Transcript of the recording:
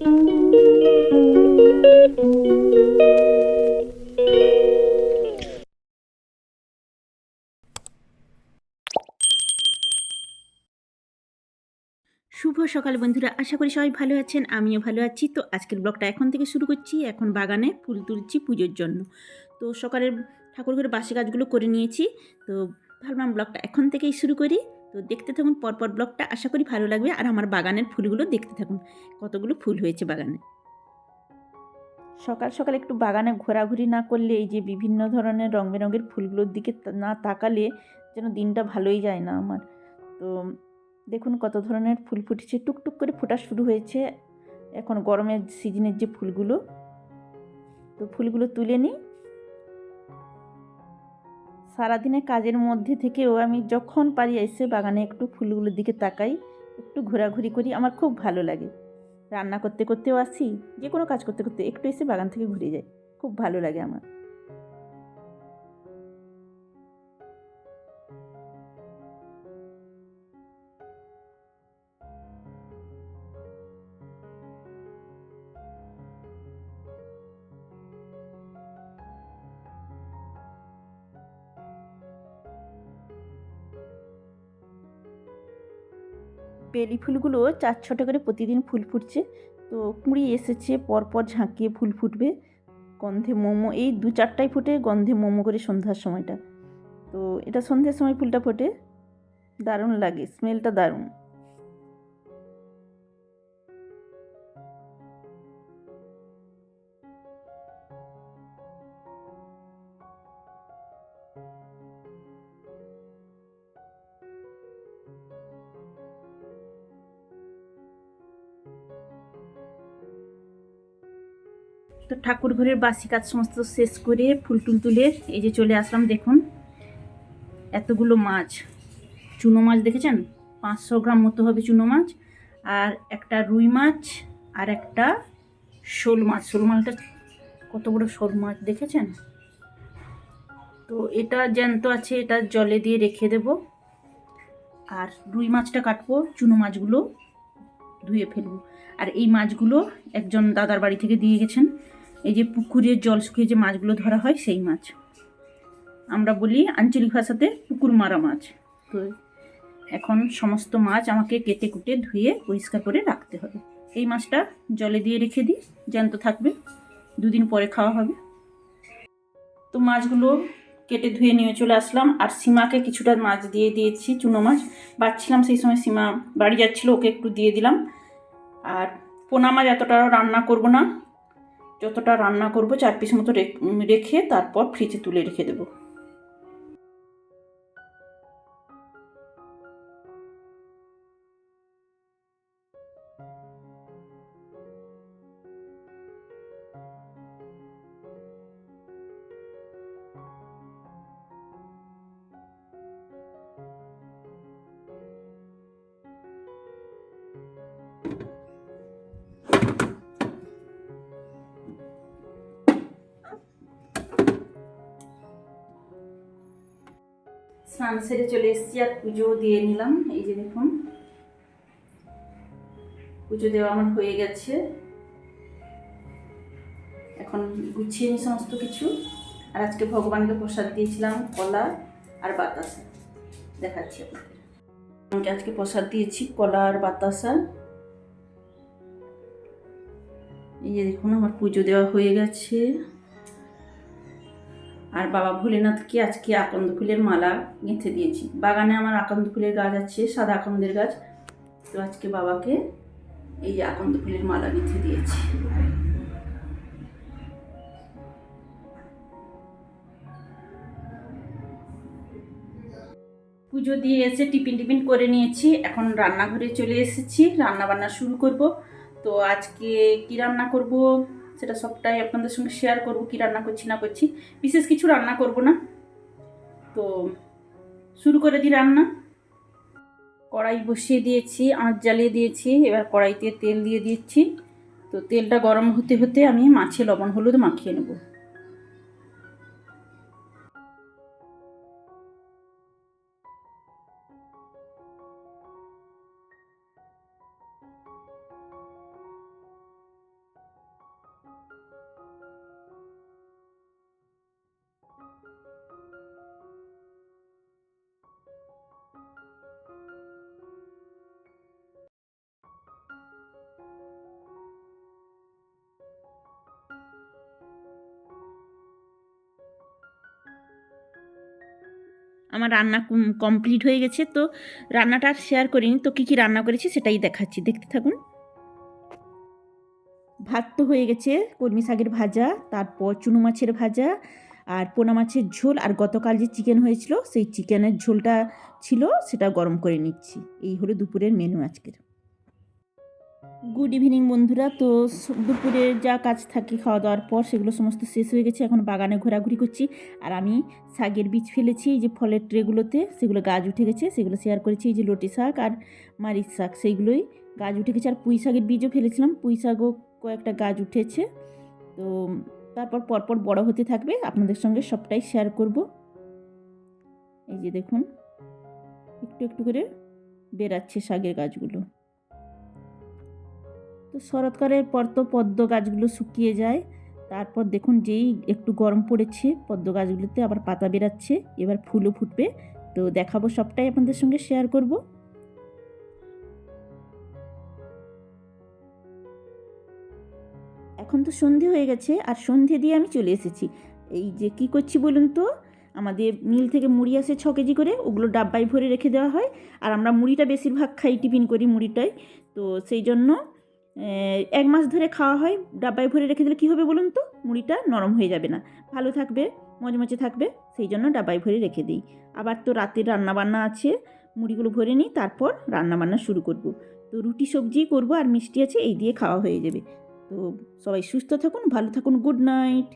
শুভ সকাল বন্ধুরা, আশা করি সবাই ভালো আছেন, আমিও ভালো আছি। তো আজকের ব্লগটা এখন থেকে শুরু করছি, এখন বাগানে ফুল তুলছি পুজোর জন্য। তো সকালের ঠাকুর ঘরে বাসি কাজগুলো করে নিয়েছি, তো ভাবলাম ব্লগটা এখন থেকেই শুরু করি। তো দেখতে থাকুন, পরপর ব্লগটা আশা করি ভালো লাগবে। আর আমার বাগানের ফুলগুলো দেখতে থাকুন, কতগুলো ফুল হয়েছে বাগানে। সকাল সকাল একটু বাগানে ঘোরাঘুরি না করলে, এই যে বিভিন্ন ধরনের রং বেরঙের ফুলগুলোর দিকে না তাকালে যেন দিনটা ভালোই যায় না আমার। তো দেখুন কত ধরনের ফুল ফুটেছে, টুকটুক করে ফোটা শুরু হয়েছে। এখন গরমের সিজনের যে ফুলগুলো, তো ফুলগুলো তুলে নিই। সারাদিনে কাজের মধ্যে থেকেও আমি যখন পারি এসে বাগানে একটু ফুলগুলোর দিকে তাকাই, একটু ঘোরাঘুরি করি, আমার খুব ভালো লাগে। রান্না করতে, করতেও আসি যে কোনো কাজ করতে করতে একটু এসে বাগান থেকে ঘুরে যাই, খুব ভালো লাগে আমার। বেলি ফুলগুলো চার ছটা করে প্রতিদিন ফুল ফুটছে। তো কুঁড়ি এসেছে, পরপর ঝাঁকিয়ে ফুল ফুটবে। গন্ধে মোমো, এই দু চারটাই ফুটে গন্ধে মোমো করে সন্ধ্যার সময়টা। তো এটা সন্ধ্যের সময় ফুলটা ফোটে। দারুণ লাগে স্মেলটা দারুণ। তো ঠাকুর ঘরের বাসি কাজ সমস্ত শেষ করে ফুল টুল তুলে এই যে চলে আসলাম, দেখুন, এতগুলো মাছ। চুনো মাছ দেখেছেন? পাঁচশো গ্রাম মতো হবে চুনো মাছ, আর একটা রুই মাছ, আর একটা শোল মাছ। শোল মাছটা কত বড় শোল মাছ দেখেছেন? তো এটা জ্যান্ত আছে, এটা জলে দিয়ে রেখে দেব। আর রুই মাছটা কাটবো, চুনো মাছগুলো ধুয়ে ফেলব। আর এই মাছগুলো একজন দাদার বাড়ি থেকে দিয়ে গেছেন। এই যে পুকুরের জল শুকিয়ে যে মাছগুলো ধরা হয়, সেই মাছ। আমরা বলি আঞ্চলিক ভাষাতে পুকুর মারা মাছ। তো এখন সমস্ত মাছ আমাকে কেটে কুটে ধুয়ে পরিষ্কার করে রাখতে হবে। এই মাছটা জলে দিয়ে রেখে দিই, জ্যান্ত থাকবে, দুদিন পরে খাওয়া হবে। তো মাছগুলো কেটে ধুয়ে নিয়ে চলে আসলাম, আর সীমাকে কিছুটা মাছ দিয়ে দিয়েছি, চুনো মাছ। বাচ্ছিলাম সেই সময় সীমা বাড়ি যাচ্ছিল, ওকে একটু দিয়ে দিলাম। আর পোনা মাছ এতটা রান্না করব না যতটা রান্না করব চার পিস মতো রেখ- তারপর ফ্রিজে তুলে রেখে দেবো। স্নান সেরে চলে এসেছি আর পুজো দিয়ে নিলাম। এই যে দেখুন, পুজো দেওয়া আমার হয়ে গেছে। এখন গুছিয়ে নিই সমস্ত কিছু। আর আজকে ভগবানকে প্রসাদ দিয়েছিলাম কলা আর বাতাসা। দেখাচ্ছি আপনাদের। আজকে প্রসাদ দিয়েছি কলা আর বাতাসা। এই যে দেখুন, আমার পুজো দেওয়া হয়ে গেছে। আর বাবা ভোলেনাথকে আজকে আকন্দ ফুলের মালা গেঁথে দিয়েছি। বাগানে আমার আকন্দ ফুলের গাছ আছে, সাদা আকন্দের গাছ। তো আজকে বাবাকে এই যে আকন্দ ফুলের মালা গেঁথে দিয়েছি। পুজো দিয়ে এসে টিফিন টিফিন করে নিয়েছি। এখন রান্নাঘরে চলে এসেছি রান্না বান্না শুরু করব। তো আজকে কি রান্না করব? সেটা সবটাই আপনাদের সঙ্গে শেয়ার করব, কি রান্না করছি, না করছি। বিশেষ কিছু রান্না করব না। তো শুরু করে দিই রান্না। কড়াই বসিয়ে দিয়েছি, আঁচ জ্বালিয়ে দিয়েছি, এবার কড়াইতে তেল দিয়ে দিচ্ছি। তো তেলটা গরম হতে হতে আমি মাছে লবণ, হলুদ মাখিয়ে নেব। আমার রান্না কমপ্লিট হয়ে গেছে, তো রান্নাটা আর শেয়ার করিনি, তো কী কী রান্না করেছি সেটাই দেখাচ্ছি, দেখতে থাকুন। ভাত তো হয়ে গেছে, কলমি শাকের ভাজা, তারপর চুনো মাছের ভাজা, আর পোনা মাছের ঝোল, আর গতকাল যে চিকেন হয়েছিল, সেই চিকেনের ঝোলটা ছিল, সেটা গরম করে নিচ্ছি। এই হলো দুপুরের মেনু আজকের। গুড ইভিনিং বন্ধুরা। তো দুপুরে যা কাজ থাকে খাওয়া দাওয়ার পর সেগুলো সমস্ত শেষ হয়ে গেছে। এখন বাগানে ঘোরাঘুরি করছি। আর আমি শাকের বীজ ফেলেছি, এই যে ফলের ট্রেগুলোতে সেগুলো গাছ উঠে গেছে, সেগুলো শেয়ার করেছি। এই যে লটি শাক আর মারিচ শাক, সেইগুলোই গাছ উঠে গেছে। আর পুঁই শাকের বীজও ফেলেছিলাম। পুঁই শাকও কয়েকটা গাছ উঠেছে। তো তারপর পরপর বড় হতে থাকবে। আপনাদের সঙ্গে সবটাই শেয়ার করব। এই যে দেখুন, একটু একটু করে বেরাচ্ছে শাকের গাছগুলো। তো শরৎকালের পর তো পদ্ম গাছগুলো শুকিয়ে যায়। তারপর দেখুন যেই একটু গরম পড়েছে, পদ্ম গাছগুলোতে আবার পাতা বেরাচ্ছে, এবার ফুলও ফুটবে। তো দেখাবো সবটাই আপনাদের সঙ্গে শেয়ার করব। এখন তো সন্ধে হয়ে গেছে, আর সন্ধে দিয়ে আমি চলে এসেছি। এই যে কি করছি বলুন তো? আমাদের মিল থেকে মুড়ি আসে ছ কেজি করে, ওগুলো ডাব্বায় ভরে রেখে দেওয়া হয়। আর আমরা মুড়িটা বেশিরভাগ খাই টিফিন করি মুড়িটাই। তো সেই জন্য এক মাস ধরে খাওয়া হয়, ডাব্বায় ভরে রেখে দিলে কী হবে বলুন তো? মুড়িটা নরম হয়ে যাবে না। ভালো থাকবে মজমচে থাকবে, সেই জন্য ডাব্বায় ভরে রেখে দিই। আবার তো রাতের রান্নাবান্না আছে, মুড়িগুলো ভরে নিই, তারপর রান্নাবান্না শুরু করব। তো রুটি সবজি করব আর মিষ্টি আছে, এই দিয়ে খাওয়া হয়ে যাবে। তো সবাই সুস্থ থাকুন, ভালো থাকুন, গুড নাইট।